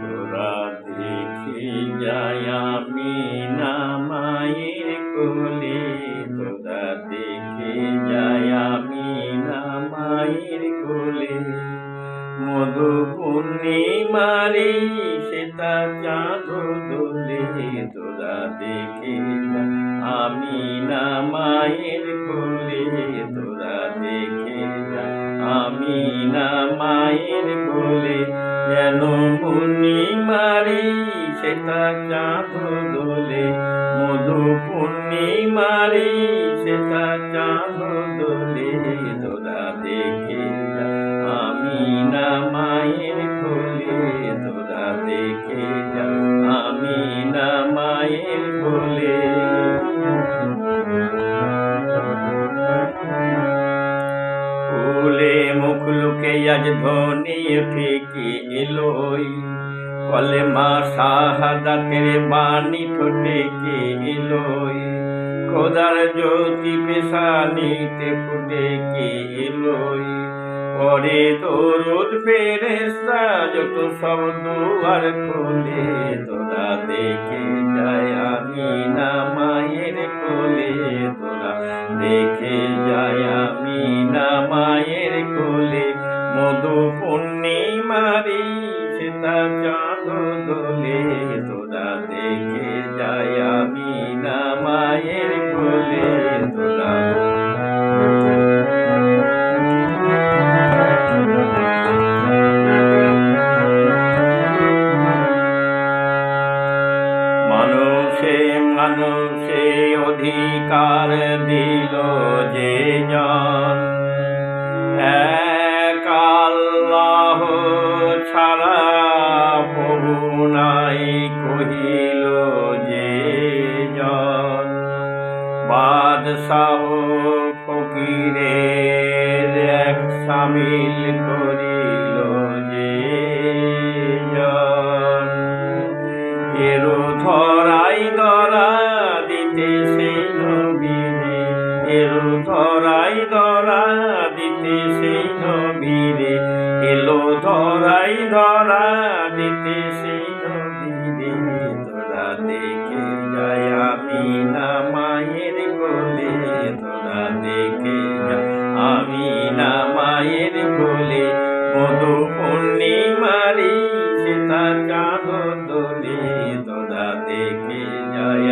তোরা দেখি যায় আমি না মায়ের কোলে কোলে মধু পূর্ণিমারি সেটা চাঁদ দোলে তোরা দেখে আমি না মায়ের আমি না মায়ের কোলে যেন পূর্ণিমারি সেটা চাঁদ দোলে। মধু পূর্ণিমারি সেটা চাঁদ দোলে। তোরা দেখে আমি না মায়ের মুখ লুকে আজ ধনী ফিকে এলোই। কলে মা শাহাদাতের বাণী ঠোঁটে কে এলোই। খোদার জ্যোতি পেশানিতে ফুটে কে এলোই। পরে দরুদ ফেরেস্তা যত সব দুয়ার খোলে, তোরা দেখে যায় আমি না পূর্ণিমারি সেটা চাঁদ দোলে, তোরা দেখে যায় আমি না মায়ের কোলে, তোরা মানুষে মানুষে অধিকার দিল যে জন। বাদশাহ ফকিরের এক সামিল করিল মধু পূর্ণিমারি সীতা চাঁদ দোলে দোদা দেখে যায়